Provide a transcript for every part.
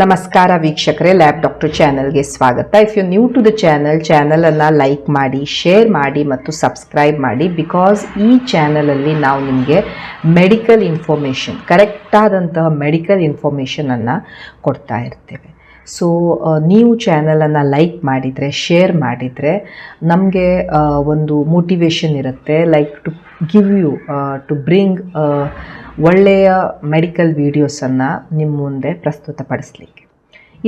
ನಮಸ್ಕಾರ ವೀಕ್ಷಕರೇ lab doctor ಚಾನಲ್ಗೆ ಸ್ವಾಗತ. If you new to the channel ಚಾನಲನ್ನು ಲೈಕ್ ಮಾಡಿ ಶೇರ್ ಮಾಡಿ ಮತ್ತು ಸಬ್ಸ್ಕ್ರೈಬ್ ಮಾಡಿ ಬಿಕಾಸ್ ಈ ಚಾನಲಲ್ಲಿ ನಾವು ನಿಮಗೆ ಮೆಡಿಕಲ್ ಇನ್ಫಾರ್ಮೇಷನ್ ಕರೆಕ್ಟಾದಂತಹ ಮೆಡಿಕಲ್ ಇನ್ಫಾರ್ಮೇಷನನ್ನು ಕೊಡ್ತಾ ಇರ್ತೇವೆ. ಸೊ ನೀವು ಚಾನಲನ್ನು ಲೈಕ್ ಮಾಡಿದರೆ ಶೇರ್ ಮಾಡಿದರೆ ನಮಗೆ ಒಂದು ಮೋಟಿವೇಶನ್ ಇರುತ್ತೆ like to give you to bring ಒಳ್ಳೆಯ ಮೆಡಿಕಲ್ ವೀಡಿಯೋಸನ್ನು ನಿಮ್ಮ ಮುಂದೆ ಪ್ರಸ್ತುತಪಡಿಸ್ಲಿಕ್ಕೆ.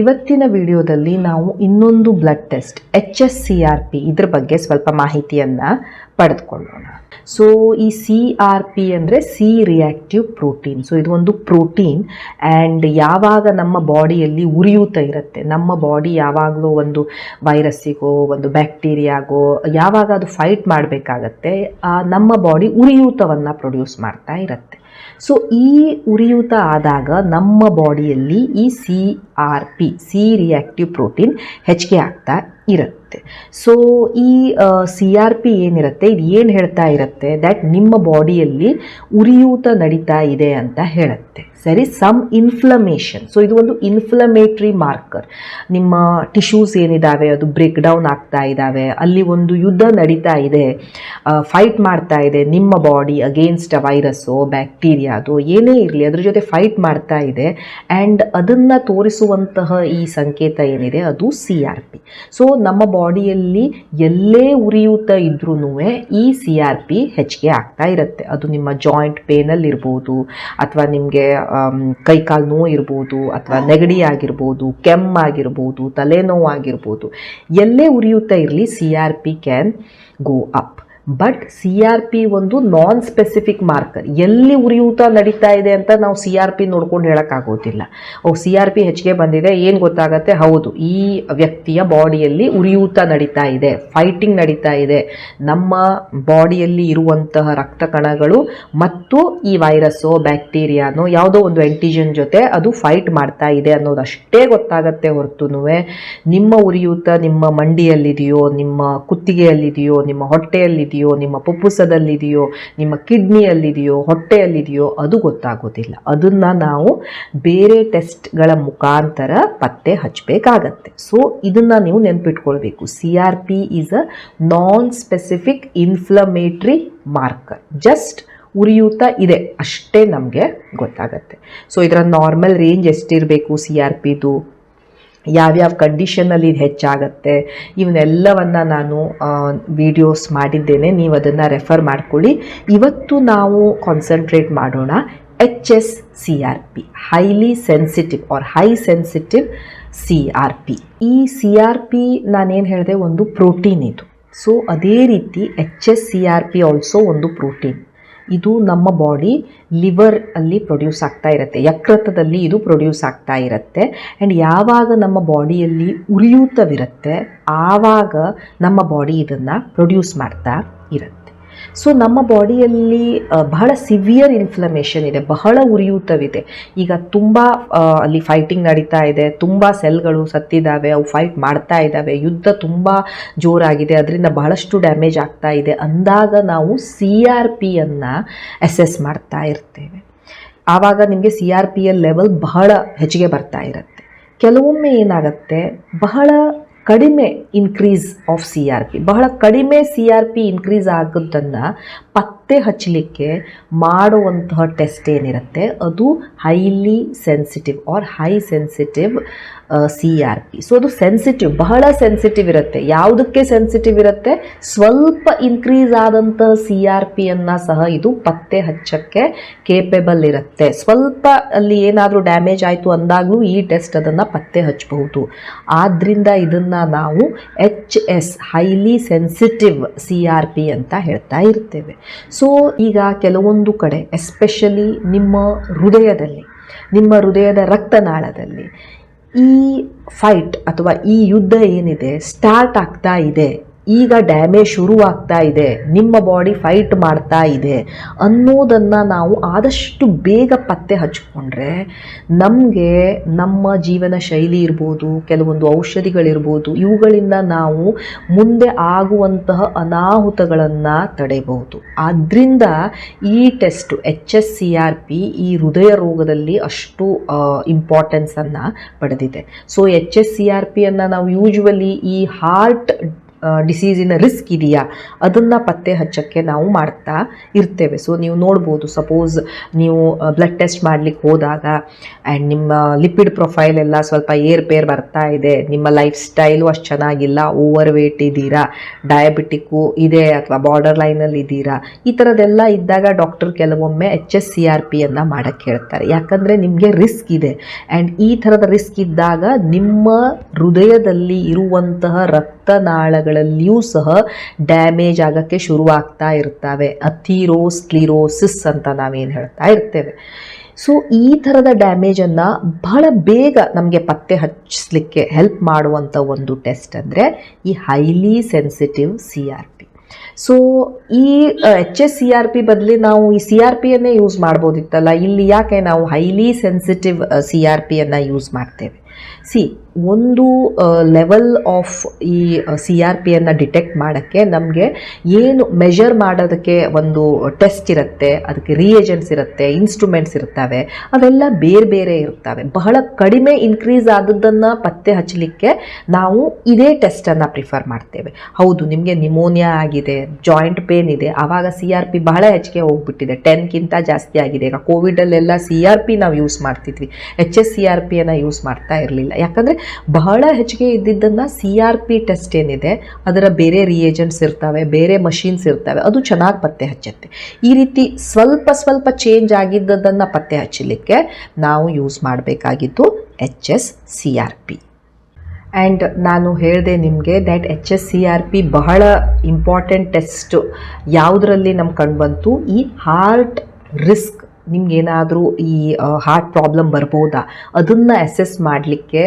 ಇವತ್ತಿನ ವಿಡಿಯೋದಲ್ಲಿ ನಾವು ಇನ್ನೊಂದು blood test H S C R P ಇದ್ರ ಬಗ್ಗೆ ಸ್ವಲ್ಪ ಮಾಹಿತಿಯನ್ನು ಪಡೆದುಕೊಳ್ಳೋಣ. ಸೊ ಈ ಸಿ ಆರ್ ಪಿ ಅಂದರೆ ಸಿ ರಿಯಾಕ್ಟಿವ್ ಪ್ರೋಟೀನ್ ಸೊ ಇದು ಒಂದು ಪ್ರೋಟೀನ್ ಆ್ಯಂಡ್ ಯಾವಾಗ ನಮ್ಮ ಬಾಡಿಯಲ್ಲಿ ಉರಿಯೂತ ಇರುತ್ತೆ, ನಮ್ಮ ಬಾಡಿ ಯಾವಾಗಲೂ ಒಂದು ವೈರಸ್ಸಿಗೋ ಒಂದು ಬ್ಯಾಕ್ಟೀರಿಯಾಗೋ ಯಾವಾಗ ಅದು ಫೈಟ್ ಮಾಡಬೇಕಾಗತ್ತೆ ನಮ್ಮ ಬಾಡಿ ಉರಿಯೂತವನ್ನು ಪ್ರೊಡ್ಯೂಸ್ ಮಾಡ್ತಾ ಇರುತ್ತೆ. ಸೊ ಈ ಉರಿಯೂತ ಆದಾಗ ನಮ್ಮ ಬಾಡಿಯಲ್ಲಿ ಈ C R P C reactive protein ಹೆಚ್ಚಿಗೆ ಆಗ್ತಾ ಇರುತ್ತೆ. ಸೊ ಈ ಸಿ ಆರ್ ಪಿ ಏನಿರುತ್ತೆ? ಇದು ಏನು ಹೇಳ್ತಾ ಇರುತ್ತೆ? ದ್ಯಾಟ್ ನಿಮ್ಮ ಬಾಡಿಯಲ್ಲಿ ಉರಿಯೂತ ನಡೀತಾ ಇದೆ ಅಂತ ಹೇಳುತ್ತೆ. ಸರಿ ಸಮ್ ಇನ್ಫ್ಲಮೇಷನ್ ಸೊ ಇದು ಒಂದು ಇನ್ಫ್ಲಮೇಟ್ರಿ ಮಾರ್ಕರ್ ನಿಮ್ಮ ಟಿಶ್ಯೂಸ್ ಏನಿದ್ದಾವೆ ಅದು ಬ್ರೇಕ್ ಡೌನ್ ಆಗ್ತಾ ಇದ್ದಾವೆ ಅಲ್ಲಿ ಒಂದು ಯುದ್ಧ ನಡೀತಾ ಇದೆ ಫೈಟ್ ಮಾಡ್ತಾ ಇದೆ, ನಿಮ್ಮ ಬಾಡಿ ಅಗೇನ್ಸ್ಟ್ ವೈರಸ್ಸು ಬ್ಯಾಕ್ಟೀರಿಯಾದು ಏನೇ ಇರಲಿ, ಅದ್ರ ಜೊತೆ ಫೈಟ್ ಮಾಡ್ತಾ ಇದೆ ಆ್ಯಂಡ್ ಅದನ್ನು ತೋರಿಸುವಂತಹ ಈ ಸಂಕೇತ ಏನಿದೆ, ಅದು ಸಿ ಆರ್ ಪಿ ಸೊ ನಮ್ಮ ಬಾಡಿಯಲ್ಲಿ ಎಲ್ಲೇ ಉರಿಯೂತ ಇದ್ರೂ ಈ ಸಿ ಆರ್ ಪಿ ಹೆಚ್ಚಿಗೆ ಆಗ್ತಾ ಇರುತ್ತೆ. ಅದು ನಿಮ್ಮ ಜಾಯಿಂಟ್ ಪೇನಲ್ಲಿರ್ಬೋದು ಅಥವಾ ನಿಮಗೆ ಕೈಕಾಲು ನೋವು ಇರ್ಬೋದು ಅಥವಾ ನೆಗಡಿ ಆಗಿರ್ಬೋದು ಕೆಮ್ಮಾಗಿರ್ಬೋದು ತಲೆನೋವು ಆಗಿರ್ಬೋದು ಎಲ್ಲೇ ಉರಿಯುತ್ತಾ ಇರಲಿ C R P can go up but C R P ಒಂದು ನಾನ್ ಸ್ಪೆಸಿಫಿಕ್ ಮಾರ್ಕರ್ ಎಲ್ಲಿ ಉರಿಯೂತ ನಡೀತಾ ಇದೆ ಅಂತ ನಾವು ಸಿ ಆರ್ ಪಿ ನೋಡ್ಕೊಂಡು ಹೇಳೋಕ್ಕಾಗೋದಿಲ್ಲ. ಓ ಸಿ ಆರ್ ಪಿ ಹೆಚ್ಚಿಗೆ ಬಂದಿದೆ, ಏನು ಗೊತ್ತಾಗತ್ತೆ? ಹೌದು, ಈ ವ್ಯಕ್ತಿಯ ಬಾಡಿಯಲ್ಲಿ ಉರಿಯೂತ ನಡೀತಾ ಇದೆ ಫೈಟಿಂಗ್ ನಡೀತಾ ಇದೆ. ನಮ್ಮ ಬಾಡಿಯಲ್ಲಿ ಇರುವಂತಹ ರಕ್ತ ಕಣಗಳು ಮತ್ತು ಈ ವೈರಸ್ಸೋ ಬ್ಯಾಕ್ಟೀರಿಯಾನೋ ಯಾವುದೋ ಒಂದು ಆಂಟಿಜನ್ ಜೊತೆ ಅದು ಫೈಟ್ ಮಾಡ್ತಾ ಇದೆ ಅನ್ನೋದಷ್ಟೇ ಗೊತ್ತಾಗತ್ತೆ. ಹೊರತು ನಿಮ್ಮ ಉರಿಯೂತ ನಿಮ್ಮ ಮಂಡಿಯಲ್ಲಿದೆಯೋ, ನಿಮ್ಮ ಕುತ್ತಿಗೆಯಲ್ಲಿದೆಯೋ, ನಿಮ್ಮ ಹೊಟ್ಟೆಯಲ್ಲಿದೆಯೋ, ನಿಮ್ಮ ಪುಪ್ಪುಸದಲ್ಲಿದೆಯೋ, ನಿಮ್ಮ ಕಿಡ್ನಿಯಲ್ಲಿದೆಯೋ, ಹೊಟ್ಟೆಯಲ್ಲಿದೆಯೋ, ಅದು ಗೊತ್ತಾಗೋದಿಲ್ಲ. ಅದನ್ನು ನಾವು ಬೇರೆ ಟೆಸ್ಟ್ಗಳ ಮುಖಾಂತರ ಪತ್ತೆ ಹಚ್ಚಬೇಕಾಗತ್ತೆ ಸೊ, ಇದನ್ನು ನೀವು ನೆನ್ಪಿಟ್ಕೊಳ್ಬೇಕು. C R P is a non specific inflammatory marker just ಉರಿಯೂತ ಇದೆ, ಅಷ್ಟೇ ನಮಗೆ ಗೊತ್ತಾಗತ್ತೆ. ಸೊ ಇದರ ನಾರ್ಮಲ್ ರೇಂಜ್ ಎಷ್ಟಿರಬೇಕು ಸಿ ಆರ್ ಪಿದು ಯಾವ್ಯಾವ ಕಂಡೀಷನಲ್ಲಿ ಇದು ಹೆಚ್ಚಾಗತ್ತೆ, ಇವನ್ನೆಲ್ಲವನ್ನು ನಾನು ವಿಡಿಯೋಸ್ ಮಾಡಿದ್ದೇನೆ. ನೀವು ಅದನ್ನು ರೆಫರ್ ಮಾಡ್ಕೊಳ್ಳಿ. ಇವತ್ತು ನಾವು ಕಾನ್ಸಂಟ್ರೇಟ್ ಮಾಡೋಣ H S C R P highly sensitive or high sensitive C R P ಈ ಸಿ ಆರ್ ಪಿ ನಾನೇನು ಹೇಳಿದೆ, ಒಂದು ಪ್ರೋಟೀನ್ ಇದು. ಸೊ ಅದೇ ರೀತಿ H S C R P also ಒಂದು ಪ್ರೋಟೀನ್ ಇದು ನಮ್ಮ ಬಾಡಿ ಲಿವರ್ ಅಲ್ಲಿ ಪ್ರೊಡ್ಯೂಸ್ ಆಗ್ತಾ ಇರುತ್ತೆ. ಯಕೃತದಲ್ಲಿ ಇದು ಪ್ರೊಡ್ಯೂಸ್ ಆಗ್ತಾ ಇರುತ್ತೆ. ಆ್ಯಂಡ್ ಯಾವಾಗ ನಮ್ಮ ಬಾಡಿಯಲ್ಲಿ ಉರಿಯೂತವಿರುತ್ತೆ, ಆವಾಗ ನಮ್ಮ ಬಾಡಿ ಇದನ್ನು ಪ್ರೊಡ್ಯೂಸ್ ಮಾಡ್ತಾ ಇರುತ್ತೆ. ಸೊ ನಮ್ಮ ಬಾಡಿಯಲ್ಲಿ ಬಹಳ ಸಿವಿಯರ್ ಇನ್ಫ್ಲಮೇಷನ್ ಇದೆ, ಬಹಳ ಉರಿಯೂತವಿದೆ. ಈಗ ತುಂಬ ಅಲ್ಲಿ ಫೈಟಿಂಗ್ ನಡೀತಾ ಇದೆ, ತುಂಬ ಸೆಲ್ಗಳು ಸತ್ತಿದ್ದಾವೆ ಅವು ಫೈಟ್ ಮಾಡ್ತಾ ಇದ್ದಾವೆ ಯುದ್ಧ ತುಂಬ ಜೋರಾಗಿದೆ, ಅದರಿಂದ ಬಹಳಷ್ಟು ಡ್ಯಾಮೇಜ್ ಆಗ್ತಾ ಇದೆ ಅಂದಾಗ ನಾವು ಸಿ ಆರ್ ಪಿಯನ್ನು ಅಸೆಸ್ ಮಾಡ್ತಾ ಇರ್ತೇವೆ. ಆವಾಗ ನಿಮಗೆ C R P L level ಬಹಳ ಹೆಚ್ಚಿಗೆ ಬರ್ತಾ ಇರುತ್ತೆ. ಕೆಲವೊಮ್ಮೆ ಏನಾಗುತ್ತೆ, ಬಹಳ ಕಡಿಮೆ increase of C R P ಬಹಳ ಕಡಿಮೆ ಸಿ ಆರ್ ಪಿ ಇನ್ಕ್ರೀಸ್ ಆಗೋದನ್ನು ಪತ್ತೆ ಹಚ್ಚಲಿಕ್ಕೆ ಮಾಡುವಂತಹ ಟೆಸ್ಟ್ ಏನಿರುತ್ತೆ? ಅದು highly sensitive or high sensitive C R P so ಅದು ಸೆನ್ಸಿಟಿವ್ ಬಹಳ ಸೆನ್ಸಿಟಿವ್ ಇರುತ್ತೆ. ಯಾವುದಕ್ಕೆ ಸೆನ್ಸಿಟಿವ್ ಇರುತ್ತೆ? ಸ್ವಲ್ಪ ಇನ್ಕ್ರೀಸ್ ಆದಂತಹ ಸಿ ಆರ್ ಪಿಯನ್ನು ಸಹ ಇದು ಪತ್ತೆ ಹಚ್ಚಕ್ಕೆ ಕೇಪೇಬಲ್ ಇರುತ್ತೆ. ಸ್ವಲ್ಪ ಅಲ್ಲಿ ಏನಾದರೂ ಡ್ಯಾಮೇಜ್ ಆಯಿತು ಅಂದಾಗಲೂ ಈ ಟೆಸ್ಟ್ ಅದನ್ನು ಪತ್ತೆ ಹಚ್ಚಬಹುದು. ಆದ್ದರಿಂದ ಇದನ್ನು ನಾವು H S highly sensitive C R P ಅಂತ ಹೇಳ್ತಾ ಇರ್ತೇವೆ. ಸೊ ಈಗ ಕೆಲವೊಂದು ಕಡೆ ಎಸ್ಪೆಷಲಿ ನಿಮ್ಮ ಹೃದಯದಲ್ಲಿ, ನಿಮ್ಮ ಹೃದಯದ ರಕ್ತನಾಳದಲ್ಲಿ ಈ ಫೈಟ್ ಅಥವಾ ಈ ಯುದ್ಧ ಏನಿದೆ ಸ್ಟಾರ್ಟ್ ಆಗ್ತಾ ಇದೆ. ಈಗ ಡ್ಯಾಮೇಜ್ ಶುರುವಾಗ್ತಾ ಇದೆ, ನಿಮ್ಮ ಬಾಡಿ ಫೈಟ್ ಮಾಡ್ತಾ ಇದೆ ಅನ್ನೋದನ್ನು ನಾವು ಆದಷ್ಟು ಬೇಗ ಪತ್ತೆ ಹಚ್ಕೊಂಡ್ರೆ ನಮಗೆ ನಮ್ಮ ಜೀವನ ಶೈಲಿ ಇರ್ಬೋದು, ಕೆಲವೊಂದು ಔಷಧಿಗಳಿರ್ಬೋದು, ಇವುಗಳಿಂದ ನಾವು ಮುಂದೆ ಆಗುವಂತಹ ಅನಾಹುತಗಳನ್ನು ತಡೆಯಬಹುದು ಆದ್ದರಿಂದ ಈ test H S C R P ಈ ಹೃದಯ ರೋಗದಲ್ಲಿ ಅಷ್ಟು ಇಂಪಾರ್ಟೆನ್ಸನ್ನು ಪಡೆದಿದೆ. So H S C R ಪಿಯನ್ನು ನಾವು ಯೂಶ್ವಲಿ ಈ ಹಾರ್ಟ್ ಡಿಸೀಸಿನ ರಿಸ್ಕ್ ಇದೆಯಾ? ಅದನ್ನು ಪತ್ತೆ ಹಚ್ಚೋಕ್ಕೆ ನಾವು ಮಾಡ್ತಾ ಇರ್ತೇವೆ. ಸೊ ನೀವು ನೋಡ್ಬೋದು ಸಪೋಸ್ ನೀವು ಬ್ಲಡ್ ಟೆಸ್ಟ್ ಮಾಡಲಿಕ್ಕೆ ಹೋದಾಗ ಆ್ಯಂಡ್ ನಿಮ್ಮ ಲಿಪಿಡ್ ಪ್ರೊಫೈಲ್ ಎಲ್ಲ ಸ್ವಲ್ಪ ಏರ್ಪೇರ್ ಬರ್ತಾ ಇದೆ, ನಿಮ್ಮ ಲೈಫ್ ಸ್ಟೈಲು ಅಷ್ಟು ಚೆನ್ನಾಗಿಲ್ಲ ಓವರ್ ವೇಟ್ ಇದ್ದೀರಾ ಡಯಾಬಿಟಿಕ್ಕು ಇದೆ ಅಥವಾ ಬಾರ್ಡರ್ ಲೈನಲ್ಲಿ ಇದ್ದೀರಾ, ಈ ಥರದ್ದೆಲ್ಲ ಇದ್ದಾಗ ಡಾಕ್ಟರ್ ಕೆಲವೊಮ್ಮೆ ಎಚ್ ಎಸ್ ಸಿ ಆರ್ ಪಿಯನ್ನು ಮಾಡೋಕ್ಕೆ ಹೇಳ್ತಾರೆ. ಯಾಕಂದರೆ ನಿಮಗೆ ರಿಸ್ಕ್ ಇದೆ. ಆ್ಯಂಡ್ ಈ ಥರದ ರಿಸ್ಕ್ ಇದ್ದಾಗ ನಿಮ್ಮ ಹೃದಯದಲ್ಲಿ ಇರುವಂತಹ ರಕ್ತನಾಳಗಳಲ್ಲಿಯೂ ಸಹ ಡ್ಯಾಮೇಜ್ ಆಗೋಕ್ಕೆ ಶುರುವಾಗ್ತಾ ಇರ್ತವೆ. ಅಥೀರೋಸ್ಕ್ಲಿರೋಸಿಸ್ ಅಂತ ನಾವೇನು ಹೇಳ್ತಾ ಇರ್ತೇವೆ. ಸೊ, ಈ ಥರದ ಡ್ಯಾಮೇಜನ್ನು ಬಹಳ ಬೇಗ ನಮಗೆ ಪತ್ತೆ ಹಚ್ಚಲಿಕ್ಕೆ ಹೆಲ್ಪ್ ಮಾಡುವಂಥ ಒಂದು ಟೆಸ್ಟ್ ಅಂದರೆ ಈ highly sensitive C R P. So, ಈ H S C R P ಬದಲಿ ನಾವು ಈ ಸಿ ಆರ್ ಪಿಯನ್ನೇ ಯೂಸ್ ಮಾಡ್ಬೋದಿತ್ತಲ್ಲ, ಇಲ್ಲಿ ಯಾಕೆ ನಾವು ಹೈಲಿ ಸೆನ್ಸಿಟಿವ್ ಸಿ ಆರ್ ಪಿಯನ್ನು ಯೂಸ್ ಮಾಡ್ತೇವೆ? ಸಿ ಒಂದು ಲೆವೆಲ್ ಆಫ್ ಈ ಸಿ ಆರ್ ಪಿಯನ್ನು ಡಿಟೆಕ್ಟ್ ಮಾಡೋಕ್ಕೆ ನಮಗೆ ಏನು ಮೆಷರ್ ಮಾಡೋದಕ್ಕೆ ಒಂದು ಟೆಸ್ಟ್ ಇರುತ್ತೆ, ಅದಕ್ಕೆ ರಿಯೇಜೆಂಟ್ಸ್ ಇರುತ್ತೆ ಇನ್ಸ್ಟ್ರೂಮೆಂಟ್ಸ್ ಇರ್ತವೆ ಅವೆಲ್ಲ ಬೇರೆ ಬೇರೆ ಇರ್ತವೆ ಬಹಳ ಕಡಿಮೆ ಇನ್ಕ್ರೀಸ್ ಆದದ್ದನ್ನು ಪತ್ತೆ ಹಚ್ಚಲಿಕ್ಕೆ ನಾವು ಇದೇ ಟೆಸ್ಟನ್ನು ಪ್ರಿಫರ್ ಮಾಡ್ತೇವೆ. ಹೌದು, ನಿಮಗೆ ನಿಮೋನಿಯಾ ಆಗಿದೆ ಜಾಯಿಂಟ್ ಪೇನ್ ಇದೆ, ಆವಾಗ ಸಿ ಆರ್ ಪಿ ಬಹಳ ಹೆಚ್ಚಿಗೆ ಹೋಗ್ಬಿಟ್ಟಿದೆ ಟೆನ್ಗಿಂತ ಜಾಸ್ತಿ ಆಗಿದೆ. ಈಗ ಕೋವಿಡಲ್ಲೆಲ್ಲ ಸಿ ಆರ್ ಪಿ ನಾವು ಯೂಸ್ ಮಾಡ್ತಿದ್ವಿ. ಎಚ್ ಎಸ್ ಸಿ ಆರ್ ಪಿಯನ್ನು ಯೂಸ್ ಮಾಡ್ತಾ ಇರಲಿಲ್ಲ. ಯಾಕಂದರೆ ಬಹಳ ಹೆಚ್ಚಿಗೆ ಇದ್ದಿದ್ದನ್ನು ಸಿ ಆರ್ ಪಿ ಟೆಸ್ಟ್ ಏನಿದೆ, ಅದರ ಬೇರೆ ರಿಯೇಜೆಂಟ್ಸ್ ಇರ್ತವೆ, ಬೇರೆ ಮಷೀನ್ಸ್ ಇರ್ತವೆ, ಅದು ಚೆನ್ನಾಗಿ ಪತ್ತೆ ಹಚ್ಚುತ್ತೆ. ಈ ರೀತಿ ಸ್ವಲ್ಪ ಸ್ವಲ್ಪ ಚೇಂಜ್ ಆಗಿದ್ದದನ್ನು ಪತ್ತೆ ಹಚ್ಚಲಿಕ್ಕೆ ನಾವು use ಮಾಡಬೇಕಾಗಿದ್ದು H S C R P and ನಾನು ಹೇಳಿದೆ ನಿಮಗೆ that H S C R P ಬಹಳ ಇಂಪಾರ್ಟೆಂಟ್ ಟೆಸ್ಟು ಯಾವುದರಲ್ಲಿ ನಮ್ಗೆ ಕಂಡುಬಂತು ಈ ಹಾರ್ಟ್ ರಿಸ್ಕ್ ನಿಮ್ಗೇನಾದರೂ ಈ ಹಾರ್ಟ್ ಪ್ರಾಬ್ಲಮ್ ಬರ್ಬೋದಾ? ಅದನ್ನು ಅಸೆಸ್ ಮಾಡಲಿಕ್ಕೆ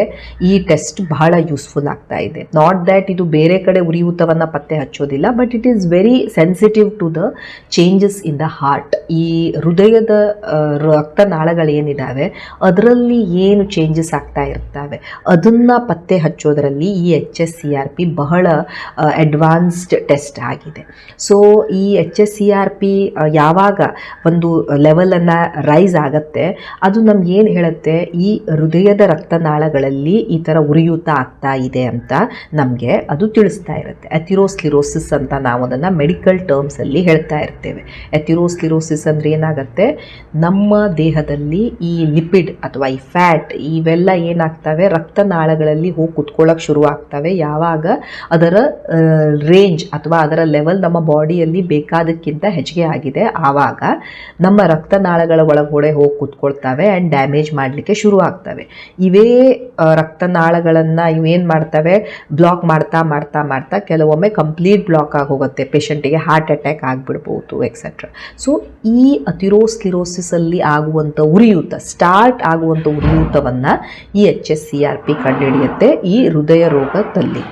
ಈ ಟೆಸ್ಟ್ ಬಹಳ ಯೂಸ್ಫುಲ್ ಆಗ್ತಾ ಇದೆ. ನಾಟ್ ದ್ಯಾಟ್ ಇದು ಬೇರೆ ಕಡೆ ಉರಿಯೂತವನ್ನು ಪತ್ತೆ ಹಚ್ಚೋದಿಲ್ಲ but it is very sensitive to the changes in the heart ಈ ಹೃದಯದ ರಕ್ತನಾಳಗಳೇನಿದ್ದಾವೆ ಅದರಲ್ಲಿ ಏನು ಚೇಂಜಸ್ ಆಗ್ತಾ ಇರ್ತವೆ, ಅದನ್ನು ಪತ್ತೆ ಹಚ್ಚೋದರಲ್ಲಿ ಈ H S C R P ಬಹಳ ಅಡ್ವಾನ್ಸ್ಡ್ ಟೆಸ್ಟ್ ಆಗಿದೆ. ಸೊ ಈ H S C R P ಯಾವಾಗ ಒಂದು ಲೆವೆಲನ್ನು ರೈಸ್ ಆಗತ್ತೆ. ಅದು ನಮ್ಗೆ ಏನು ಹೇಳುತ್ತೆ? ಈ ಹೃದಯದ ರಕ್ತನಾಳಗಳಲ್ಲಿ ಈ ಥರ ಉರಿಯೂತ ಆಗ್ತಾ ಇದೆ ಅಂತ ನಮಗೆ ಅದು ತಿಳಿಸ್ತಾ ಇರುತ್ತೆ. ಎಥಿರೋಸ್ಲಿರೋಸಿಸ್ ಅಂತ ನಾವು ಅದನ್ನು ಮೆಡಿಕಲ್ ಟರ್ಮ್ಸಲ್ಲಿ ಹೇಳ್ತಾ ಇರ್ತೇವೆ. ಎಥಿರೋಸ್ಲಿರೋಸಿಸ್ ಅಂದರೆ ಏನಾಗುತ್ತೆ? ನಮ್ಮ ದೇಹದಲ್ಲಿ ಈ ಲಿಪಿಡ್ ಅಥವಾ ಈ ಫ್ಯಾಟ್ ಇವೆಲ್ಲ ಏನಾಗ್ತವೆ? ರಕ್ತನಾಳಗಳಲ್ಲಿ ಹೋಗಿ ಕುತ್ಕೊಳ್ಳೋಕೆ ಶುರು ಆಗ್ತವೆ. ಯಾವಾಗ? ಅದರ ರೇಂಜ್ ಅಥವಾ ಅದರ ಲೆವೆಲ್ ನಮ್ಮ ಬಾಡಿಯಲ್ಲಿ ಬೇಕಾದಕ್ಕಿಂತ ಹೆಚ್ಚಿಗೆ ಆಗಿದೆ. ಆವಾಗ ನಮ್ಮ ರಕ್ತನಾಳಗಳ ಒಳಗಡೆ ಹೋಗಿ ಕುತ್ಕೊಳ್ತವೆ ಆ್ಯಂಡ್ ಡ್ಯಾಮೇಜ್ ಮಾಡಲಿಕ್ಕೆ ಶುರು ಆಗ್ತವೆ. ಇವೇ ರಕ್ತನಾಳಗಳನ್ನು ಇವೇನು ಮಾಡ್ತವೆ? ಬ್ಲಾಕ್ ಮಾಡ್ತಾ ಮಾಡ್ತಾ ಮಾಡ್ತಾ ಕೆಲವೊಮ್ಮೆ ಕಂಪ್ಲೀಟ್ ಬ್ಲಾಕ್ ಆಗಿ ಹೋಗುತ್ತೆ ಪೇಷಂಟಿಗೆ ಹಾರ್ಟ್ ಅಟ್ಯಾಕ್ ಆಗಿಬಿಡ್ಬೋದು ಎಕ್ಸೆಟ್ರಾ ಸೊ ಈ ಅತಿರೋಸ್ಲಿರೋಸಿಸಲ್ಲಿ ಆಗುವಂಥ ಉರಿಯೂತ ಸ್ಟಾರ್ಟ್ ಆಗುವಂಥ ಉರಿಯೂತವನ್ನು ಈ H S C R P ಕಂಡುಹಿಡಿಯುತ್ತೆ ಈ ಹೃದಯ ರೋಗದಲ್ಲಿ.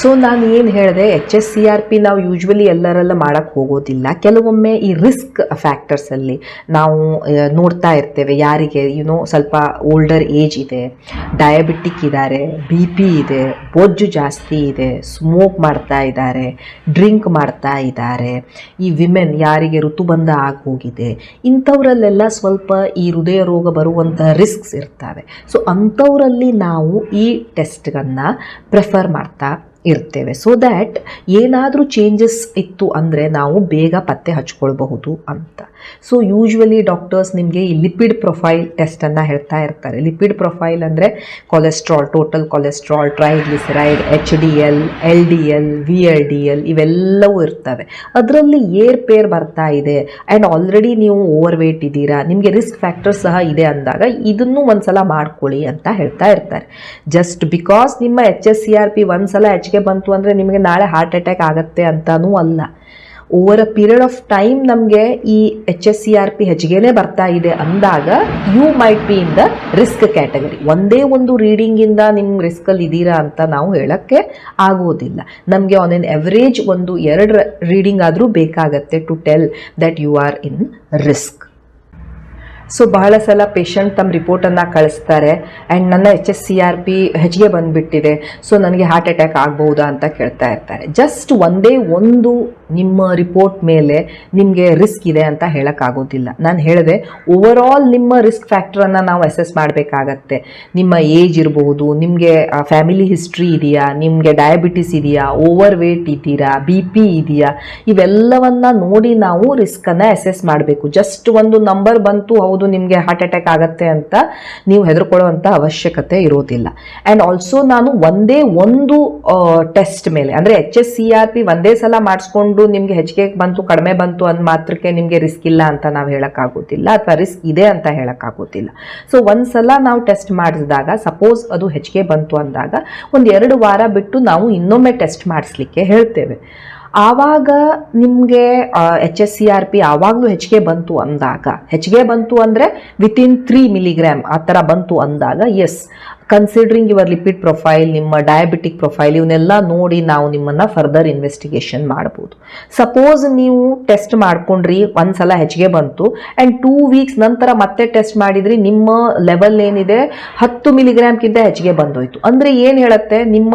ಸೊ ನಾನು ಏನು ಹೇಳಿದೆ H S C R P ನಾವು ಯೂಶ್ವಲಿ ಎಲ್ಲರೆಲ್ಲ ಮಾಡೋಕ್ಕೆ ಹೋಗೋದಿಲ್ಲ. ಕೆಲವೊಮ್ಮೆ ಈ ರಿಸ್ಕ್ ಫ್ಯಾಕ್ಟರ್ಸಲ್ಲಿ ನಾವು ನೋಡ್ತಾ ಇರ್ತೇವೆ. ಯಾರಿಗೆ ಯುನೋ ಸ್ವಲ್ಪ ಓಲ್ಡರ್ ಏಜ್ ಇದೆ ಡಯಾಬಿಟಿಕ್ ಇದ್ದಾರೆ ಬಿ ಪಿ ಇದೆ ಬೊಜ್ಜು ಜಾಸ್ತಿ ಇದೆ ಸ್ಮೋಕ್ ಮಾಡ್ತಾ ಇದ್ದಾರೆ ಡ್ರಿಂಕ್ ಮಾಡ್ತಾ ಇದ್ದಾರೆ ಈ ವಿಮೆನ್ ಯಾರಿಗೆ ಋತುಬಂಧ ಆಗೋಗಿದೆ ಇಂಥವರಲ್ಲೆಲ್ಲ ಸ್ವಲ್ಪ ಈ ಹೃದಯ ರೋಗ ಬರುವಂತಹ ರಿಸ್ಕ್ಸ್ ಇರ್ತವೆ. ಸೊ ಅಂಥವರಲ್ಲಿ ನಾವು ಈ ಟೆಸ್ಟ್ಗಳನ್ನು ಪ್ರಿಫರ್ ಮಾಡ್ತಾ ಇರ್ತೇವೆ. ಸೊ ದ್ಯಾಟ್ ಏನಾದರೂ ಚೇಂಜಸ್ ಇತ್ತು ಅಂದರೆ ನಾವು ಬೇಗ ಪತ್ತೆ ಹಚ್ಕೊಳ್ಬಹುದು ಅಂತ. ಸೊ ಯೂಶ್ವಲಿ ಡಾಕ್ಟರ್ಸ್ ನಿಮಗೆ ಈ ಲಿಪಿಡ್ ಪ್ರೊಫೈಲ್ ಟೆಸ್ಟನ್ನು ಹೇಳ್ತಾ ಇರ್ತಾರೆ. ಲಿಪಿಡ್ ಪ್ರೊಫೈಲ್ ಅಂದರೆ cholesterol total cholesterol triglyceride H D L L D L V L D L ಇವೆಲ್ಲವೂ ಇರ್ತವೆ. ಅದರಲ್ಲಿ ಏರ್ಪೇರ್ ಬರ್ತಾ ಇದೆ ಆ್ಯಂಡ್ ಆಲ್ರೆಡಿ ನೀವು ಓವರ್ ವೇಟ್ ಇದ್ದೀರಾ, ನಿಮಗೆ ರಿಸ್ಕ್ ಫ್ಯಾಕ್ಟರ್ ಸಹ ಇದೆ ಅಂದಾಗ ಇದನ್ನು ಒಂದು ಸಲ ಮಾಡ್ಕೊಳ್ಳಿ ಅಂತ ಹೇಳ್ತಾ ಇರ್ತಾರೆ. ಜಸ್ಟ್ ಬಿಕಾಸ್ ನಿಮ್ಮ H S C R P ಒಂದ್ಸಲ ಹೆಚ್ಚಿಗೆ ಬಂತು ಅಂದರೆ ನಿಮಗೆ ನಾಳೆ ಹಾರ್ಟ್ ಅಟ್ಯಾಕ್ ಆಗುತ್ತೆ ಅಂತನೂ ಅಲ್ಲ. Over a period of time ನಮಗೆ ಈ H S C R P ಹೆಚ್ಚಿಗೆನೇ ಬರ್ತಾ ಇದೆ ಅಂದಾಗ you might be in the risk category ಒಂದೇ ಒಂದು ರೀಡಿಂಗಿಂದ ನಿಮ್ಮ ರಿಸ್ಕಲ್ಲಿ ಇದ್ದೀರಾ ಅಂತ ನಾವು ಹೇಳಕ್ಕೆ ಆಗೋದಿಲ್ಲ ನಮಗೆ ಆನ್ ಎನ್ ಎವರೇಜ್ ಒಂದು ಎರಡು ರೀಡಿಂಗ್ ಆದರೂ ಬೇಕಾಗತ್ತೆ to tell that you are in risk so ಬಹಳ ಸಲ ಪೇಷಂಟ್ ತಮ್ಮ ರಿಪೋರ್ಟನ್ನು ಕಳಿಸ್ತಾರೆ. ಆ್ಯಂಡ್ ನನ್ನ H S C R P ಹೆಚ್ಚಿಗೆ ಬಂದುಬಿಟ್ಟಿದೆ. ಸೊ ನನಗೆ ಹಾರ್ಟ್ ಅಟ್ಯಾಕ್ ಆಗ್ಬಹುದಾ ಅಂತ ಕೇಳ್ತಾ ಇರ್ತಾರೆ. ಜಸ್ಟ್ ಒಂದೇ ಒಂದು ನಿಮ್ಮ ರಿಪೋರ್ಟ್ ಮೇಲೆ ನಿಮಗೆ ರಿಸ್ಕ್ ಇದೆ ಅಂತ ಹೇಳೋಕ್ಕಾಗೋದಿಲ್ಲ. ನಾನು ಹೇಳಿದೆ ಓವರ್ ಆಲ್ ನಿಮ್ಮ ರಿಸ್ಕ್ ಫ್ಯಾಕ್ಟ್ರನ್ನು ನಾವು ಅಸೆಸ್ ಮಾಡಬೇಕಾಗತ್ತೆ. ನಿಮ್ಮ ಏಜ್ ಇರಬಹುದು ನಿಮಗೆ ಫ್ಯಾಮಿಲಿ ಹಿಸ್ಟ್ರಿ ಇದೆಯಾ, ನಿಮಗೆ ಡಯಾಬಿಟಿಸ್ ಇದೆಯಾ ಓವರ್ ವೇಟ್ ಇದ್ದೀರಾ ಬಿ ಪಿ ಇದೆಯಾ, ಇವೆಲ್ಲವನ್ನು ನೋಡಿ ನಾವು ರಿಸ್ಕನ್ನು ಅಸೆಸ್ ಮಾಡಬೇಕು. ಜಸ್ಟ್ ಒಂದು ನಂಬರ್ ಬಂತು, ಹೌದು ನಿಮಗೆ ಹಾರ್ಟ್ ಅಟ್ಯಾಕ್ ಆಗತ್ತೆ ಅಂತ ನೀವು ಹೆದರ್ಕೊಳ್ಳುವಂಥ ಅವಶ್ಯಕತೆ ಇರೋದಿಲ್ಲ. ಆ್ಯಂಡ್ ಆಲ್ಸೋ ನಾನು ಒಂದೇ ಒಂದು ಟೆಸ್ಟ್ ಮೇಲೆ, ಅಂದರೆ H S C R P ಒಂದೇ ಸಲ ಮಾಡಿಸ್ಕೊಂಡು ನಿಮಗೆ ಹೆಚ್ಚಿಗೆ ಬಂತು, ಕಡಿಮೆ ಬಂತು ಅಂದ ಮಾತ್ರಕ್ಕೆ ನಿಮಗೆ ರಿಸ್ಕ್ ಇಲ್ಲ ಅಂತ ನಾವು ಹೇಳೋಕ್ಕಾಗೋದಿಲ್ಲ, ಅಥವಾ ರಿಸ್ಕ್ ಇದೆ ಅಂತ ಹೇಳೋಕ್ಕಾಗೋದಿಲ್ಲ. ಸೊ ಒಂದು ಸಲ ನಾವು ಟೆಸ್ಟ್ ಮಾಡಿಸಿದಾಗ ಸಪೋಸ್ ಅದು ಹೆಚ್ಚಿಗೆ ಬಂತು ಅಂದಾಗ, ಒಂದು ಎರಡು ವಾರ ಬಿಟ್ಟು ನಾವು ಇನ್ನೊಮ್ಮೆ ಟೆಸ್ಟ್ ಮಾಡಿಸ್ಲಿಕ್ಕೆ ಹೇಳ್ತೇವೆ. ಆವಾಗ ನಿಮಗೆ H S C R P ಆವಾಗಲೂ ಹೆಚ್ಚಿಗೆ ಬಂತು ಅಂದಾಗ, ಹೆಚ್ಚಿಗೆ ಬಂತು ಅಂದರೆ ವಿತಿನ್ ತ್ರೀ ಮಿಲಿಗ್ರಾಮ್ ಆ ಥರ ಬಂತು ಅಂದಾಗ as considering your lipid profile ನಿಮ್ಮ ಡಯಾಬಿಟಿಕ್ ಪ್ರೊಫೈಲ್ ಇವನ್ನೆಲ್ಲ ನೋಡಿ ನಾವು ನಿಮ್ಮನ್ನು ಫರ್ದರ್ ಇನ್ವೆಸ್ಟಿಗೇಷನ್ ಮಾಡ್ಬೋದು. ಸಪೋಸ್ ನೀವು ಟೆಸ್ಟ್ ಮಾಡ್ಕೊಂಡ್ರಿ ಒಂದು ಸಲ ಹೆಚ್ಚಿಗೆ ಬಂತು ಆ್ಯಂಡ್ ಟೂ ವೀಕ್ಸ್ ನಂತರ ಮತ್ತೆ ಟೆಸ್ಟ್ ಮಾಡಿದ್ರಿ, ನಿಮ್ಮ ಲೆವೆಲ್ ಏನಿದೆ, ಹತ್ತು ಮಿಲಿಗ್ರಾಮ್ಗಿಂತ ಹೆಚ್ಚಿಗೆ ಬಂದೋಯ್ತು. ಅಂದರೆ ಏನು ಹೇಳುತ್ತೆ, ನಿಮ್ಮ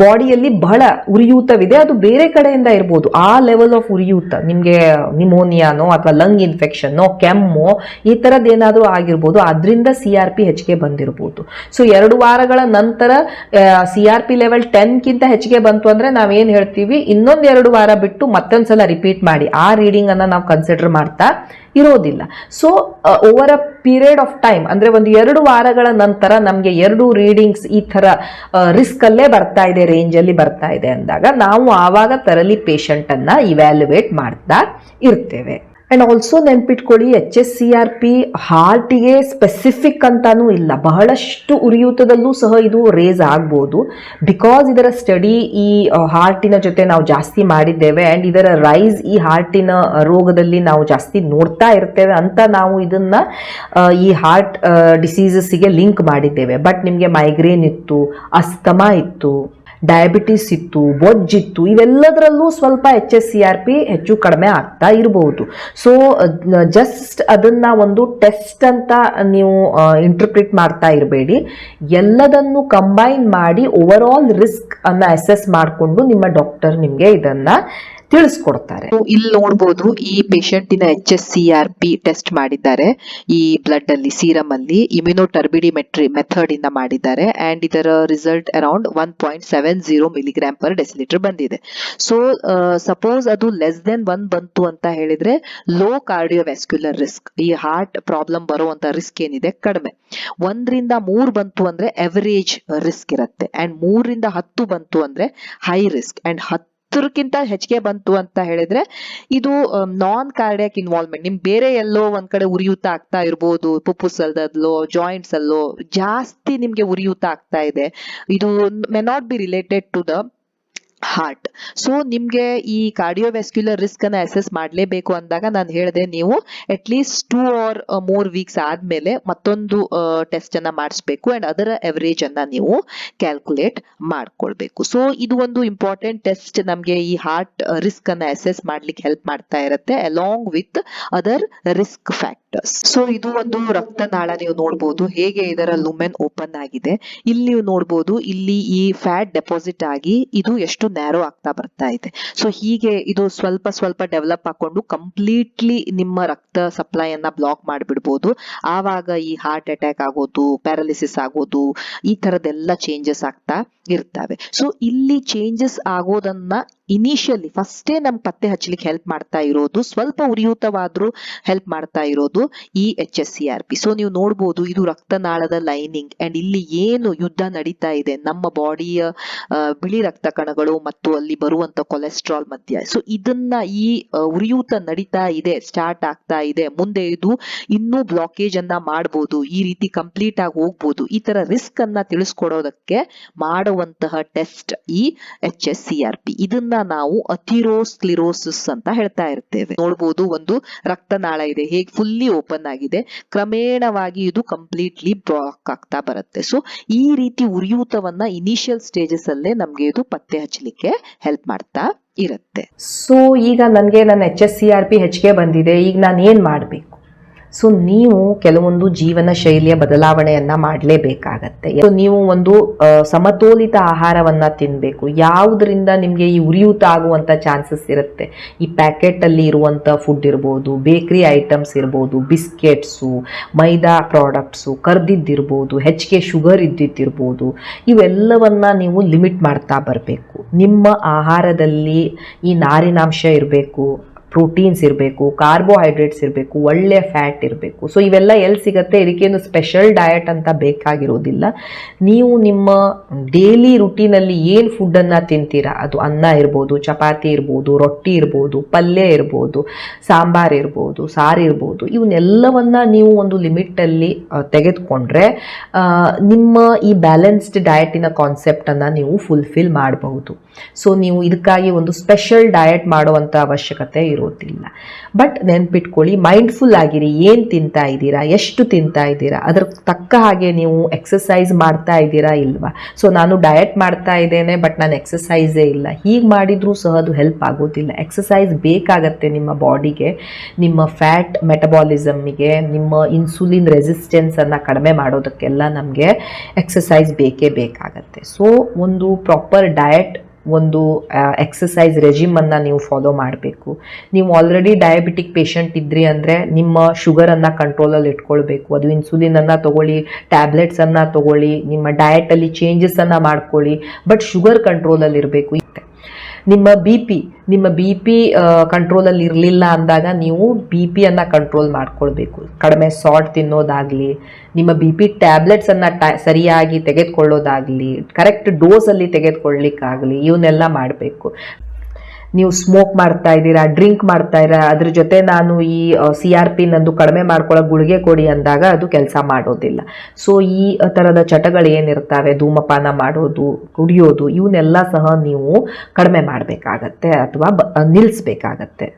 ಬಾಡಿಯಲ್ಲಿ ಬಹಳ ಉರಿಯೂತವಿದೆ, ಅದು ಬೇರೆ ಕಡೆಯಿಂದ ಇರ್ಬೋದು. ಆ ಲೆವೆಲ್ ಆಫ್ ಉರಿಯೂತ, ನಿಮಗೆ ನಿಮೋನಿಯಾನೋ ಅಥವಾ ಲಂಗ್ ಇನ್ಫೆಕ್ಷನ್ನೋ ಕೆಮ್ಮು, ಈ ಥರದ್ದು ಏನಾದರೂ ಆಗಿರ್ಬೋದು, ಅದರಿಂದ ಸಿ ಆರ್ ಪಿ ಹೆಚ್ಚಿಗೆ ಬಂದಿರ್ಬೋದು. ಸೊ ಎರಡು ವಾರಗಳ ನಂತರ ಸಿ ಆರ್ ಪಿ ಲೆವೆಲ್ ಟೆನ್ಗಿಂತ ಹೆಚ್ಚಿಗೆ ಬಂತು ಅಂದರೆ ನಾವೇನು ಹೇಳ್ತೀವಿ, ಇನ್ನೊಂದು ಎರಡು ವಾರ ಬಿಟ್ಟು ಮತ್ತೊಂದ್ಸಲ ರಿಪೀಟ್ ಮಾಡಿ. ಆ ರೀಡಿಂಗನ್ನು ನಾವು ಕನ್ಸಿಡರ್ ಮಾಡ್ತಾ ಇರೋದಿಲ್ಲ. So over a period of time ಅಂದರೆ ಒಂದು ಎರಡು ವಾರಗಳ ನಂತರ ನಮಗೆ ಎರಡು ರೀಡಿಂಗ್ಸ್ ಈ ಥರ ರಿಸ್ಕಲ್ಲೇ ಬರ್ತಾ ಇದೆ ರೇಂಜಲ್ಲಿ ಬರ್ತಾ ಇದೆ ಅಂದಾಗ ನಾವು ಆವಾಗ ತರಲಿ ಪೇಷಂಟನ್ನು ಇವ್ಯಾಲ್ಯುವೇಟ್ ಮಾಡ್ತಾ ಇರ್ತೇವೆ. ಆ್ಯಂಡ್ ಆಲ್ಸೋ ನೆನ್ಪಿಟ್ಕೊಳ್ಳಿ H S C R P ಹಾರ್ಟಿಗೆ specific ಅಂತಾನೂ ಇಲ್ಲ. ಬಹಳಷ್ಟು ಉರಿಯೂತದಲ್ಲೂ ಸಹ ಇದು ರೇಸ್ ಆಗ್ಬೋದು. ಬಿಕಾಸ್ ಇದರ ಸ್ಟಡಿ ಈ ಹಾರ್ಟಿನ ಜೊತೆ ನಾವು ಜಾಸ್ತಿ ಮಾಡಿದ್ದೇವೆ ಆ್ಯಂಡ್ ಇದರ ರೈಸ್ ಈ ಹಾರ್ಟಿನ ರೋಗದಲ್ಲಿ ನಾವು ಜಾಸ್ತಿ ನೋಡ್ತಾ ಇರ್ತೇವೆ ಅಂತ ನಾವು ಇದನ್ನು ಈ ಹಾರ್ಟ್ ಡಿಸೀಸಸ್ಸಿಗೆ ಲಿಂಕ್ ಮಾಡಿದ್ದೇವೆ. ಬಟ್ ನಿಮಗೆ ಮೈಗ್ರೇನ್ ಇತ್ತು, ಅಸ್ತಮಾ ಇತ್ತು ಡಯಾಬಿಟಿಸ್ ಇತ್ತು ಬೊಜ್ಜಿತ್ತು ಇವೆಲ್ಲದರಲ್ಲೂ ಸ್ವಲ್ಪ H S C R P ಹೆಚ್ಚು ಕಡಿಮೆ ಆಗ್ತಾ ಇರಬಹುದು ಸೊ ಜಸ್ಟ್ ಅದನ್ನ ಒಂದು ಟೆಸ್ಟ್ ಅಂತ ನೀವು ಇಂಟರ್ಪ್ರಿಟ್ ಮಾಡ್ತಾ ಇರಬೇಡಿ. ಎಲ್ಲದನ್ನು ಕಂಬೈನ್ ಮಾಡಿ ಓವರ್ ಆಲ್ ರಿಸ್ಕ್ ಅನ್ನ ಅಸೆಸ್ ಮಾಡಿಕೊಂಡು ನಿಮ್ಮ ಡಾಕ್ಟರ್ ನಿಮಗೆ ಇದನ್ನ ತಿಳಿಸ್ಕೊಡ್ತಾರೆ. ಇಲ್ಲಿ ನೋಡ್ಬೋದು ಈ ಪೇಷಂಟಿನ H S C R P test ಮಾಡಿದ್ದಾರೆ. ಈ ಬ್ಲಡ್ ಅಲ್ಲಿ ಸೀರಮ್ ಅಲ್ಲಿ ಇಮ್ಯುನೋ ಟರ್ಬಿಡಿಮೆಟ್ರಿ ಮೆಥಡ್ ಇಂದ ಮಾಡಿದ್ದಾರೆ. ಅಂಡ್ ಇದರ result around one point seven zero milligram per decilitre ಬಂದಿದೆ. ಸೊ ಸಪೋಸ್ ಅದು ಲೆಸ್ ದೆನ್ ಒನ್ ಬಂತು ಅಂತ ಹೇಳಿದ್ರೆ ಲೋ ಕಾರ್ಡಿಯೋವ್ಯಾಸ್ಕ್ಯುಲರ್ ರಿಸ್ಕ್ ಈ ಹಾರ್ಟ್ ಪ್ರಾಬ್ಲಮ್ ಬರುವಂತ ರಿಸ್ಕ್ ಏನಿದೆ? ಕಡಿಮೆ. ಒಂದರಿಂದ ಮೂರು ಬಂತು ಅಂದ್ರೆ ಎವರೇಜ್ ರಿಸ್ಕ್ ಇರುತ್ತೆ. ಅಂಡ್ ಮೂರರಿಂದ ಹತ್ತು ಬಂತು ಅಂದ್ರೆ ಹೈ ರಿಸ್ಕ್ ಅಂಡ್ ಹತ್ತರಕ್ಕಿಂತ ಹೆಚ್ಚಿಗೆ ಬಂತು ಅಂತ ಹೇಳಿದ್ರೆ, ಇದು ನಾನ್ ಕಾರ್ಡಿಯಾಕ್ ಇನ್ವಾಲ್ವ್ಮೆಂಟ್ ನಿಮ್ ಬೇರೆ ಎಲ್ಲೋ ಒಂದ್ ಕಡೆ ಉರಿಯೂತ ಆಗ್ತಾ ಇರ್ಬೋದು ಪುಪ್ಪುಸ್ ಅಲ್ಲೋ ಜಾಯಿಂಟ್ಸ್ ಅಲ್ಲೋ, ಜಾಸ್ತಿ ನಿಮ್ಗೆ ಉರಿಯೂತ ಆಗ್ತಾ ಇದೆ. ಇದು, may not be related to the heart so ನಿಮ್ಗೆ ಈ ಕಾರ್ಡಿಯೋವೆಸ್ಕ್ಯುಲರ್ ರಿಸ್ಕ್ ಅನ್ನ ಅಸೆಸ್ ಮಾಡ್ಲೇಬೇಕು ಅಂದಾಗ ನಾನು ಹೇಳಿದೆ ನೀವು ಅಟ್ ಲೀಸ್ಟ್ ಟೂ ಆರ್ ಮೂರ್ ವೀಕ್ಸ್ ಆದ್ಮೇಲೆ ಮತ್ತೊಂದು ಟೆಸ್ಟ್ ಅನ್ನ ಮಾಡಿಸ್ಬೇಕು ಅಂಡ್ ಅದರ ಎವರೇಜ್ ಅನ್ನ ನೀವು ಕ್ಯಾಲ್ಕುಲೇಟ್ ಮಾಡ್ಕೊಳ್ಬೇಕು. ಸೊ ಇದು ಒಂದು ಇಂಪಾರ್ಟೆಂಟ್ ಟೆಸ್ಟ್ ನಮಗೆ ಈ ಹಾರ್ಟ್ ರಿಸ್ಕ್ ಅನ್ನ ಅಸೆಸ್ ಮಾಡ್ಲಿಕ್ಕೆ ಹೆಲ್ಪ್ ಮಾಡ್ತಾ ಇರುತ್ತೆ along with other risk factors so ಇದು ಒಂದು ರಕ್ತನಾಳ ನೀವು ನೋಡ್ಬೋದು. ಹೇಗೆ ಇದರ ಲುಮೆನ್ ಓಪನ್ ಆಗಿದೆ. ಇಲ್ಲಿ ನೀವು ನೋಡ್ಬೋದು, ಇಲ್ಲಿ ಈ ಫ್ಯಾಟ್ ಡೆಪಾಸಿಟ್ ಆಗಿ ಇದು ಎಷ್ಟು ನ್ಯಾರೋ ಆಗ್ತಾ ಬರ್ತಾ ಇದೆ. ಸೊ ಹೀಗೆ ಇದು ಸ್ವಲ್ಪ ಸ್ವಲ್ಪ ಡೆವಲಪ್ ಹಾಕೊಂಡು ಕಂಪ್ಲೀಟ್ಲಿ ನಿಮ್ಮ ರಕ್ತ ಸಪ್ಲೈ ಅನ್ನ ಬ್ಲಾಕ್ ಮಾಡಿಬಿಡ್ಬೋದು. ಆವಾಗ ಈ ಹಾರ್ಟ್ ಅಟ್ಯಾಕ್ ಆಗೋದು ಪ್ಯಾರಾಲಿಸಿಸ್ ಆಗೋದು, ಈ ತರದೆಲ್ಲ ಚೇಂಜಸ್ ಆಗ್ತಾ ಇರ್ತವೆ. ಸೊ ಇಲ್ಲಿ ಚೇಂಜಸ್ ಆಗೋದನ್ನ ಇನಿಷಿಯಲಿ ಫಸ್ಟೇ ನಮ್ ಪತ್ತೆ ಹಚ್ಚಲಿಕ್ಕೆ ಹೆಲ್ಪ್ ಮಾಡ್ತಾ ಇರೋದು, ಸ್ವಲ್ಪ ಉರಿಯೂತವಾದ್ರೂ ಹೆಲ್ಪ್ ಮಾಡ್ತಾ ಇರೋದು ಈ H S C R P so ನೀವು ನೋಡ್ಬೋದು ಇದು ರಕ್ತನಾಳದ ಲೈನಿಂಗ್ ಅಂಡ್ ಇಲ್ಲಿ ಏನು ಯುದ್ಧ ನಡೀತಾ ಇದೆ, ನಮ್ಮ ಬಾಡಿಯ ಬಿಳಿ ರಕ್ತ ಕಣಗಳು ಮತ್ತು ಅಲ್ಲಿ ಬರುವಂತ ಕೊಲೆಸ್ಟ್ರಾಲ್ ಮಧ್ಯ. ಸೊ ಇದನ್ನ ಈ ಉರಿಯೂತ ನಡೀತಾ ಇದೆ ಸ್ಟಾರ್ಟ್ ಆಗ್ತಾ ಇದೆ. ಮುಂದೆ ಇದು ಇನ್ನೂ ಬ್ಲಾಕೇಜ್ ಅನ್ನ ಮಾಡಬಹುದು ಈ ರೀತಿ ಕಂಪ್ಲೀಟ್ ಆಗಿ ಹೋಗ್ಬೋದು. ಈ ತರ ರಿಸ್ಕ್ ಅನ್ನ ತಿಳಿಸ್ಕೊಡೋದಕ್ಕೆ ಮಾಡುವಂತಹ ಟೆಸ್ಟ್ ಈ H S C R P ಇದನ್ನ ನಾವು ಅಥಿರೋಸ್ಕ್ಲಿರೋಸಿಸ್ ಅಂತ ಹೇಳ್ತಾ ಇರ್ತೇವೆ. ನೋಡ್ಬೋದು ಒಂದು ರಕ್ತನಾಳ ಇದೆ, ಹೇಗೆ ಫುಲ್ಲಿ ಓಪನ್ ಆಗಿದೆ. ಕ್ರಮೇಣವಾಗಿ ಇದು ಕಂಪ್ಲೀಟ್ಲಿ ಬ್ಲಾಕ್ ಆಗ್ತಾ ಬರುತ್ತೆ. ಸೊ ಈ ರೀತಿ ಉರಿಯೂತವನ್ನ ಇನಿಷಿಯಲ್ ಸ್ಟೇಜಸ್ ಅಲ್ಲೇ ನಮ್ಗೆ ಇದು ಪತ್ತೆ ಹಚ್ಚಲಿಕ್ಕೆ ಹೆಲ್ಪ್ ಮಾಡ್ತಾ ಇರುತ್ತೆ. ಸೊ ಈಗ ನನಗೆ ನನ್ನ H S C R P ಹೆಚ್ಚಿಗೆ ಬಂದಿದೆ. ಈಗ ನಾನು ಏನು ಮಾಡಬೇಕು? ಸೊ ನೀವು ಕೆಲವೊಂದು ಜೀವನ ಶೈಲಿಯ ಬದಲಾವಣೆಯನ್ನ ಮಾಡಲೇಬೇಕಾಗತ್ತೆ. ನೀವು ಒಂದು ಸಮತೋಲಿತ ಆಹಾರವನ್ನ ತಿನ್ನಬೇಕು ಯಾವುದರಿಂದ ನಿಮಗೆ ಈ ಉರಿಯೂತ ಆಗುವಂಥ ಚಾನ್ಸಸ್ ಇರುತ್ತೆ. ಈ ಪ್ಯಾಕೆಟಲ್ಲಿ ಇರುವಂಥ ಫುಡ್ ಇರ್ಬೋದು, ಬೇಕ್ರಿ ಐಟಮ್ಸ್ ಇರ್ಬೋದು, ಬಿಸ್ಕೆಟ್ಸು, ಮೈದಾ ಪ್ರಾಡಕ್ಟ್ಸು ಕರ್ದಿದ್ದಿರ್ಬೋದು, ಹೆಚ್ಚಿಗೆ ಶುಗರ್ ಇದ್ದಿದ್ದಿರ್ಬೋದು, ಇವೆಲ್ಲವನ್ನ ನೀವು ಲಿಮಿಟ್ ಮಾಡ್ತಾ ಬರಬೇಕು. ನಿಮ್ಮ ಆಹಾರದಲ್ಲಿ ಈ ನಾರಿನಾಂಶ ಇರಬೇಕು. ಪ್ರೋಟೀನ್ಸ್ ಇರಬೇಕು ಕಾರ್ಬೋಹೈಡ್ರೇಟ್ಸ್ ಇರಬೇಕು ಒಳ್ಳೆಯ ಫ್ಯಾಟ್ ಇರಬೇಕು. ಸೊ ಇವೆಲ್ಲ ಎಲ್ಲಿ ಸಿಗುತ್ತೆ? ಇದಕ್ಕೇನು ಸ್ಪೆಷಲ್ ಡಯಟ್ ಅಂತ ಬೇಕಾಗಿರೋದಿಲ್ಲ. ನೀವು ನಿಮ್ಮ ಡೈಲಿ ರುಟೀನಲ್ಲಿ ಏನು ಫುಡ್ಡನ್ನು ತಿಂತೀರಾ? ಅದು ಅನ್ನ ಇರ್ಬೋದು, ಚಪಾತಿ ಇರ್ಬೋದು, ರೊಟ್ಟಿ ಇರ್ಬೋದು, ಪಲ್ಯ ಇರ್ಬೋದು, ಸಾಂಬಾರ್ ಇರ್ಬೋದು, ಸಾರು ಇರ್ಬೋದು. ಇವನ್ನೆಲ್ಲವನ್ನು ನೀವು ಒಂದು ಲಿಮಿಟಲ್ಲಿ ತೆಗೆದುಕೊಂಡ್ರೆ ನಿಮ್ಮ ಈ ಬ್ಯಾಲೆನ್ಸ್ಡ್ ಡಯಟಿನ ಕಾನ್ಸೆಪ್ಟನ್ನು ನೀವು ಫುಲ್ಫಿಲ್ ಮಾಡಬಹುದು. ಸೊ ನೀವು ಇದಕ್ಕಾಗಿ ಒಂದು ಸ್ಪೆಷಲ್ ಡಯಟ್ ಮಾಡುವಂಥ ಅವಶ್ಯಕತೆ ಇರೋದಿಲ್ಲ. ಬಟ್ ನೆನ್ಪಿಟ್ಕೊಳ್ಳಿ ಮೈಂಡ್ಫುಲ್ ಆಗಿರಿ, ಏನು ತಿಂತಾ ಇದ್ದೀರಾ, ಎಷ್ಟು ತಿಂತಾ ಇದ್ದೀರಾ, ಅದ್ರ ತಕ್ಕ ಹಾಗೆ ನೀವು ಎಕ್ಸಸೈಸ್ ಮಾಡ್ತಾ ಇದ್ದೀರಾ ಇಲ್ವಾ? ಸೊ ನಾನು ಡಯಟ್ ಮಾಡ್ತಾ ಇದ್ದೇನೆ ಬಟ್ ನಾನು ಎಕ್ಸಸೈಸೇ ಇಲ್ಲ. ಹೀಗೆ ಮಾಡಿದರೂ ಸಹ ಅದು ಹೆಲ್ಪ್ ಆಗೋದಿಲ್ಲ. ಎಕ್ಸಸೈಸ್ ಬೇಕಾಗತ್ತೆ ನಿಮ್ಮ ಬಾಡಿಗೆ ನಿಮ್ಮ ಫ್ಯಾಟ್ ಮೆಟಬಾಲಿಸಮ್ಗೆ ನಿಮ್ಮ ಇನ್ಸುಲಿನ್ ರೆಸಿಸ್ಟೆನ್ಸನ್ನು ಕಡಿಮೆ ಮಾಡೋದಕ್ಕೆಲ್ಲ ನಮಗೆ ಎಕ್ಸಸೈಸ್ ಬೇಕೇ ಬೇಕಾಗತ್ತೆ. ಸೊ ಒಂದು ಪ್ರಾಪರ್ ಡಯಟ್ ಒಂದು ಎಕ್ಸಸೈಸ್ ರೆಜಿಮನ್ನು ನೀವು ಫಾಲೋ ಮಾಡಬೇಕು. ನೀವು ಆಲ್ರೆಡಿ ಡಯಾಬಿಟಿಕ್ ಪೇಷಂಟ್ ಇದ್ರಿ ಅಂದರೆ ನಿಮ್ಮ ಶುಗರನ್ನು ಕಂಟ್ರೋಲಲ್ಲಿ ಇಟ್ಕೊಳ್ಬೇಕು. ಅದು ಇನ್ಸುಲಿನನ್ನು ತೊಗೊಳ್ಳಿ ಟ್ಯಾಬ್ಲೆಟ್ಸನ್ನು ತಗೊಳ್ಳಿ, ನಿಮ್ಮ ಡಯಟಲ್ಲಿ ಚೇಂಜಸನ್ನು ಮಾಡ್ಕೊಳ್ಳಿ ಬಟ್ ಶುಗರ್ ಕಂಟ್ರೋಲಲ್ಲಿ ಇರಬೇಕು. ನಿಮ್ಮ ಬಿ ಪಿ ನಿಮ್ಮ ಬಿ ಪಿ ಕಂಟ್ರೋಲಲ್ಲಿ ಇರಲಿಲ್ಲ ಅಂದಾಗ ನೀವು ಬಿ ಪಿಯನ್ನು ಕಂಟ್ರೋಲ್ ಮಾಡ್ಕೊಳ್ಬೇಕು. ಕಡಿಮೆ ಸಾಲ್ಟ್ ತಿನ್ನೋದಾಗಲಿ, ನಿಮ್ಮ ಬಿ ಪಿ ಟ್ಯಾಬ್ಲೆಟ್ಸನ್ನು ಸರಿಯಾಗಿ ತೆಗೆದುಕೊಳ್ಳೋದಾಗಲಿ ಕರೆಕ್ಟ್ ಡೋಸಲ್ಲಿ ತೆಗೆದುಕೊಳ್ಳಿಕ್ಕಾಗಲಿ, ಇವನ್ನೆಲ್ಲ ಮಾಡಬೇಕು. ನೀವು ಸ್ಮೋಕ್ ಮಾಡ್ತಾ ಇದ್ದೀರಾ ಡ್ರಿಂಕ್ ಮಾಡ್ತಾ ಇದ್ದೀರಾ, ಅದ್ರ ಜೊತೆ ನಾನು ಈ ಸಿ ಆರ್ ಪಿ ನಂದು ಕಡಿಮೆ ಮಾಡ್ಕೊಳ್ಳೋ ಗುಳಿಗೆ ಕೊಡಿ ಅಂದಾಗ ಅದು ಕೆಲಸ ಮಾಡೋದಿಲ್ಲ. ಸೊ ಈ ಥರದ ಚಟಗಳು ಏನಿರ್ತವೆ, ಧೂಮಪಾನ ಮಾಡೋದು, ಕುಡಿಯೋದು ಇವನ್ನೆಲ್ಲ ಸಹ ನೀವು ಕಡಿಮೆ ಮಾಡಬೇಕಾಗತ್ತೆ ಅಥವಾ ಬ ನಿಲ್ಲಿಸ್ಬೇಕಾಗತ್ತೆ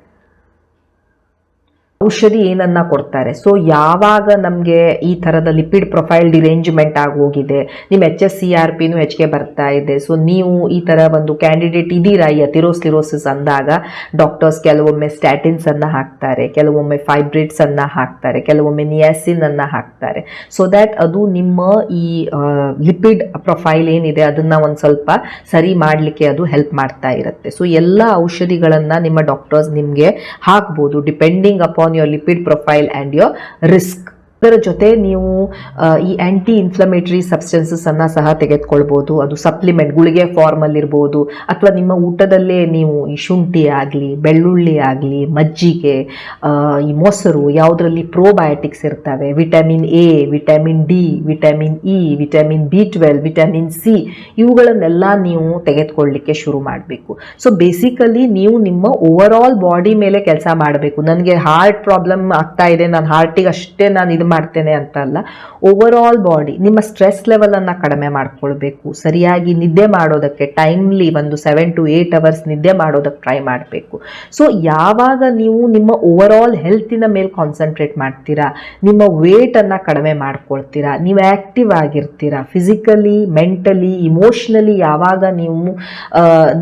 ಔಷಧಿ ಏನನ್ನ ಕೊಡ್ತಾರೆ. ಸೊ ಯಾವಾಗ ನಮಗೆ ಈ ಥರದ ಲಿಪಿಡ್ ಪ್ರೊಫೈಲ್ ಡಿರೇಂಜ್ಮೆಂಟ್ ಆಗಿ ಹೋಗಿದೆ ನಿಮ್ಮ ಎಚ್ ಎಸ್ ಸಿ ಆರ್ ಪಿನೂ ಹೆಚ್ಚಿಗೆ ಬರ್ತಾ ಇದೆ ಸೊ ನೀವು ಈ ಥರ ಒಂದು ಕ್ಯಾಂಡಿಡೇಟ್ ಇದ್ದೀರಾ ಈ ಅಥಿರೋಸ್ಲಿರೋಸಿಸ್ ಅಂದಾಗ? ಡಾಕ್ಟರ್ಸ್ ಕೆಲವೊಮ್ಮೆ ಸ್ಟ್ಯಾಟಿನ್ಸ್ ಅನ್ನು ಹಾಕ್ತಾರೆ, ಕೆಲವೊಮ್ಮೆ ಫೈಬ್ರೇಟ್ಸ್ ಅನ್ನ ಹಾಕ್ತಾರೆ, ಕೆಲವೊಮ್ಮೆ ನಿಯಾಸಿನ್ ಅನ್ನು ಹಾಕ್ತಾರೆ. ಸೊ ದ್ಯಾಟ್ ಅದು ನಿಮ್ಮ ಈ ಲಿಪಿಡ್ ಪ್ರೊಫೈಲ್ ಏನಿದೆ ಅದನ್ನ ಒಂದು ಸ್ವಲ್ಪ ಸರಿ ಮಾಡಲಿಕ್ಕೆ ಅದು ಹೆಲ್ಪ್ ಮಾಡ್ತಾ ಇರುತ್ತೆ. ಸೊ ಎಲ್ಲ ಔಷಧಿಗಳನ್ನು ನಿಮ್ಮ ಡಾಕ್ಟರ್ಸ್ ನಿಮಗೆ ಹಾಕ್ಬೋದು depending upon your lipid profile and your risk ಇದರ ಜೊತೆ ನೀವು ಈ ಆ್ಯಂಟಿ ಇನ್ಫ್ಲಮೇಟರಿ ಸಬ್ಸ್ಟೆನ್ಸಸ್ಸನ್ನು ಸಹ ತೆಗೆದುಕೊಳ್ಬೋದು. ಅದು ಸಪ್ಲಿಮೆಂಟ್ ಗುಳಿಗೆ ಫಾರ್ಮಲ್ಲಿರ್ಬೋದು ಅಥವಾ ನಿಮ್ಮ ಊಟದಲ್ಲೇ ನೀವು ಈ ಶುಂಠಿ ಆಗಲಿ, ಬೆಳ್ಳುಳ್ಳಿ ಆಗಲಿ, ಮಜ್ಜಿಗೆ ಈ ಮೊಸರು, ಯಾವುದರಲ್ಲಿ ಪ್ರೋಬಯೋಟಿಕ್ಸ್ ಇರ್ತವೆ. Vitamin A vitamin D vitamin E vitamin B twelve vitamin C ಇವುಗಳನ್ನೆಲ್ಲ ನೀವು ತೆಗೆದುಕೊಳ್ಳಿಕ್ಕೆ ಶುರು ಮಾಡಬೇಕು. ಸೊ ಬೇಸಿಕಲಿ ನೀವು ನಿಮ್ಮ ಓವರ್ ಆಲ್ ಬಾಡಿ ಮೇಲೆ ಕೆಲಸ ಮಾಡಬೇಕು. ನನಗೆ ಹಾರ್ಟ್ ಪ್ರಾಬ್ಲಮ್ ಆಗ್ತಾ ಇದೆ. ನಾನು ಹಾರ್ಟಿಗೆ ಅಷ್ಟೇ ನಾನು ಇದು ಮಾಡ್ತೇನೆ ಅಂತ ಅಲ್ಲ. ಓವರ್ ಆಲ್ ಬಾಡಿ ನಿಮ್ಮ ಸ್ಟ್ರೆಸ್ ಲೆವೆಲನ್ನು ಕಡಿಮೆ ಮಾಡ್ಕೊಳ್ಬೇಕು. ಸರಿಯಾಗಿ ನಿದ್ದೆ ಮಾಡೋದಕ್ಕೆ ಟೈಮ್ಲಿ ಒಂದು ಸೆವೆನ್ ಟು ಏಯ್ಟ್ ಅವರ್ಸ್ ನಿದ್ದೆ ಮಾಡೋದಕ್ಕೆ ಟ್ರೈ ಮಾಡಬೇಕು. ಸೊ ಯಾವಾಗ ನೀವು ನಿಮ್ಮ ಓವರ್ ಆಲ್ ಹೆಲ್ತಿನ ಮೇಲೆ ಕಾನ್ಸಂಟ್ರೇಟ್ ಮಾಡ್ತೀರಾ, ನಿಮ್ಮ ವೇಟನ್ನು ಕಡಿಮೆ ಮಾಡ್ಕೊಳ್ತೀರಾ, ನೀವು ಆ್ಯಕ್ಟಿವ್ ಆಗಿರ್ತೀರಾ ಫಿಸಿಕಲಿ ಮೆಂಟಲಿ ಇಮೋಷ್ನಲಿ ಯಾವಾಗ ನೀವು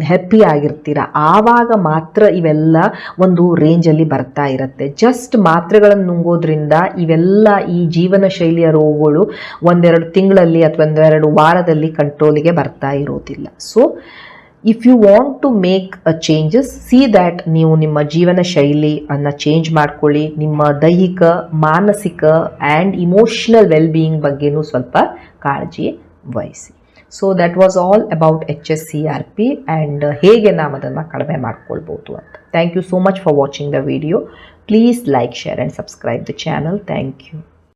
ಹ್ಯಾಪಿ ಆಗಿರ್ತೀರಾ, ಆವಾಗ ಮಾತ್ರ ಇವೆಲ್ಲ ಒಂದು ರೇಂಜಲ್ಲಿ ಬರ್ತಾ ಇರುತ್ತೆ. ಜಸ್ಟ್ ಮಾತ್ರೆಗಳನ್ನು ನುಂಗೋದ್ರಿಂದ ಇವೆಲ್ಲ ಈ ಜೀವನ ಶೈಲಿಯ ರೋಗಗಳು ಒಂದೆರಡು ತಿಂಗಳಲ್ಲಿ ಅಥವಾ ಒಂದೆರಡು ವಾರದಲ್ಲಿ ಕಂಟ್ರೋಲಿಗೆ ಬರ್ತಾ ಇರೋದಿಲ್ಲ. So if you want to make a changes see that ನೀವು ನಿಮ್ಮ ಜೀವನ ಶೈಲಿ ಅನ್ನು ಚೇಂಜ್ ಮಾಡ್ಕೊಳ್ಳಿ. ನಿಮ್ಮ ದೈಹಿಕ, ಮಾನಸಿಕ ಆ್ಯಂಡ್ ಇಮೋಷನಲ್ ವೆಲ್ ಬೀಯಿಂಗ್ ಬಗ್ಗೆನೂ ಸ್ವಲ್ಪ ಕಾಳಜಿ ವಹಿಸಿ. So that was all about H S C R P and ಹೇಗೆ ನಾವು ಅದನ್ನು ಕಡಿಮೆ ಮಾಡ್ಕೊಳ್ಬೋದು ಅಂತ. Thank you so much for watching the video please like share and subscribe the channel thank you